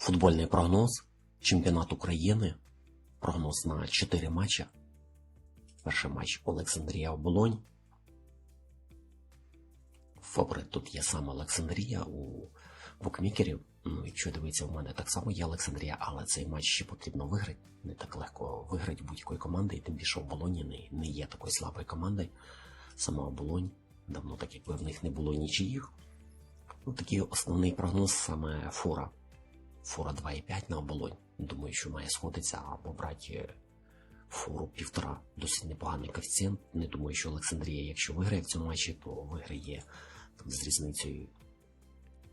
Футбольний прогноз. Чемпіонат України. Прогноз на 4 матчі. Перший матч Олександрія Оболонь. Фаворит тут є саме Олександрія у букмекерів. Ну, якщо дивитися, у мене так само є Олександрія, але цей матч ще потрібно виграти. Не так легко виграти будь-якої команди, і тим більше оболоні не, не є такою слабою командою. Сама оболонь. Давно так якби в них не було нічиїх. Ну, такий основний прогноз саме фора. Фора 2,5 на оболонь. Думаю, що має сходитися або брати фору півтора. Досить непоганий коефіцієнт. Не думаю, що Олександрія, якщо виграє в цьому матчі, то виграє там, з різницею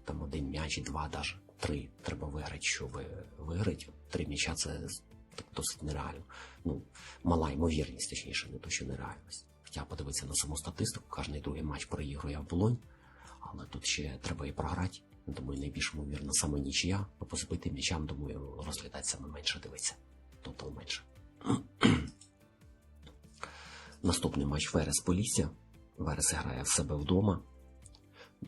там один м'яч, два, навіть три треба виграти, щоб виграти. Три м'яча це так досить нереально. Ну, мала ймовірність, точніше, не то, що нереальність. Хоча подивитися на саму статистику, кожний другий матч проігрує оболонь, але тут ще треба і програти. Думаю, найбільш ймовірно саме нічия, а по забитим м'ячам, думаю, розглядати саме менше дивиться. Тотал менше. Наступний матч Верес Полісся. Верес грає в себе вдома.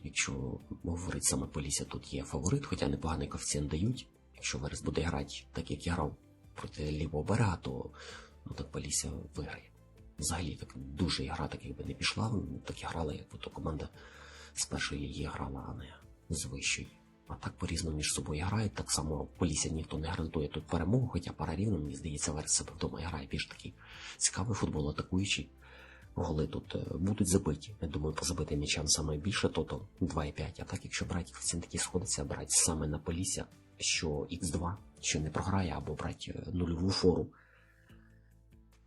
Якщо говорить саме Полісся, тут є фаворит, хоча непоганий коефіцієнт дають. Якщо Верес буде грати так, як я грав проти лівого берега, то ну, так Полісся виграє. Взагалі так дуже гра так якби не пішла, так і грала, як то команда з першої її грала, а не з. А так по-різному між собою грають. Так само Полісся ніхто не гарантує тут перемогу, хоча пара рівно, мені здається, Верес себе вдома грає більш такий цікавий футбол, атакуючий. Голи тут е, будуть забиті. Я думаю, по забитим м'ячам саме більше тотал 2,5. А так, якщо брати коефіцієнт такий сходиться, брати саме на Полісся, що Х2, що не програє, або брати е, нульову фору.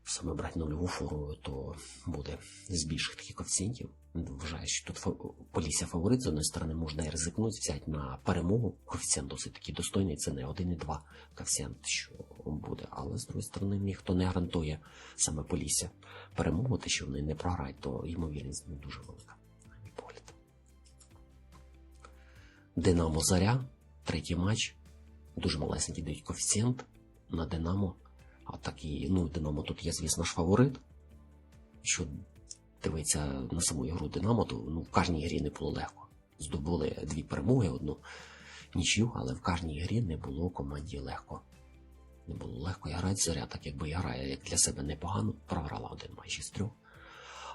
Саме брати нульову фору, то буде з більших таких коефіцієнтів. Вважаю, що тут Полісся фаворит, з одної сторони, можна і ризикнути, взяти на перемогу. Коефіцієнт досить такий достойний, це не 1,2 коефіцієнт, що буде. Але з другої сторони, ніхто не гарантує саме Полісся перемогу, те, що вони не програють, то ймовірність не дуже велика. Динамо Заря, третій матч. Дуже малесенький дають коефіцієнт на Динамо. А так і, ну, Динамо тут є, звісно ж, фаворит. Що дивиться на саму ігру Динамо, то ну, в кожній грі не було легко. Здобули дві перемоги, одну нічю, але в кожній грі не було команді легко. Не було легко і грати зоря, так якби і грає як для себе непогано, програла один матч із трьох.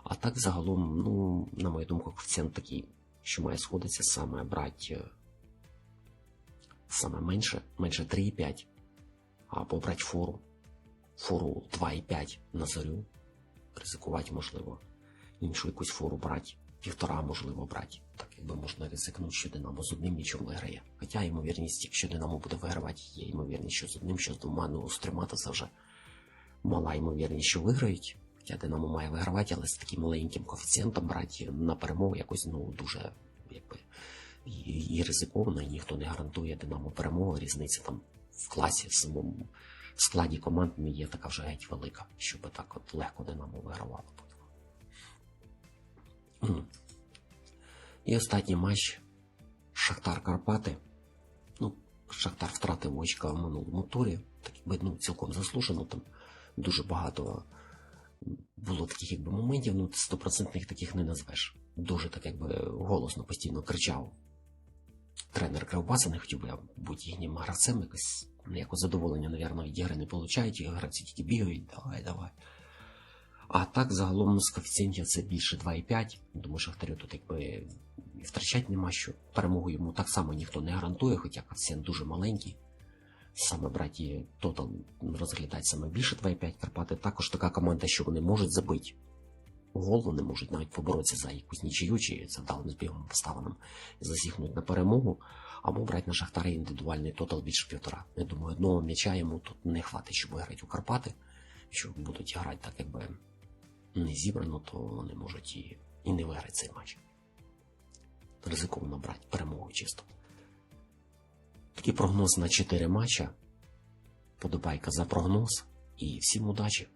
А так загалом, ну, на мою думку, коефіцієнт такий, що має сходитися саме брати е, саме менше, менше 3,5, або брати фору. Фору 2,5 на зорю. Ризикувати можливо. Іншу якусь фору брати, півтора можливо брати. Так якби можна ризикнути, що Динамо з одним нічим виграє. Хоча ймовірність, якщо Динамо буде вигравати, є ймовірність, що з одним, що з двома, ну то це вже мала ймовірність, що виграють. Хоча Динамо має вигравати, але з таким маленьким коефіцієнтом брати на перемогу якось ну дуже якби і, і ризиковано, і ніхто не гарантує Динамо перемогу. Різниця там в класі в самому складі команд не є така вже геть велика, щоб так от легко Динамо вигравало. І останній матч Шахтар Карпати. Ну, Шахтар втратив очка в минулому турі. Так якби ну, цілком заслужено. Там дуже багато було таких якби моментів, ну стопроцентних таких не назвеш. Дуже так якби голосно постійно кричав. Тренер Кривбаса не хотів би я бути їхнім гравцем, якось ніякого задоволення, навірно, від ігри не получають, і гравці тільки бігають, давай, давай. А так, загалом з коефіцієнтів це більше 2,5. Думаю, Шахтарю тут якби втрачати нема що. Перемогу йому так само ніхто не гарантує, хоча коефіцієнт дуже маленький. Саме браті Тотал розглядають саме більше 2,5 Карпати. Також така команда, що вони можуть забити гол, вони можуть навіть поборотися за якусь нічию, чи вдалим збігом поставленим і на перемогу, або брати на Шахтарі індивідуальний тотал більше півтора. Я думаю, одного м'яча йому тут не хватить, щоб виграти у Карпати. Якщо будуть грати так, якби не зібрано, то вони можуть і, і не виграти цей матч. Ризиковано брати перемогу чисто. Такий прогноз на 4 матча. Подобайка за прогноз і всім удачі!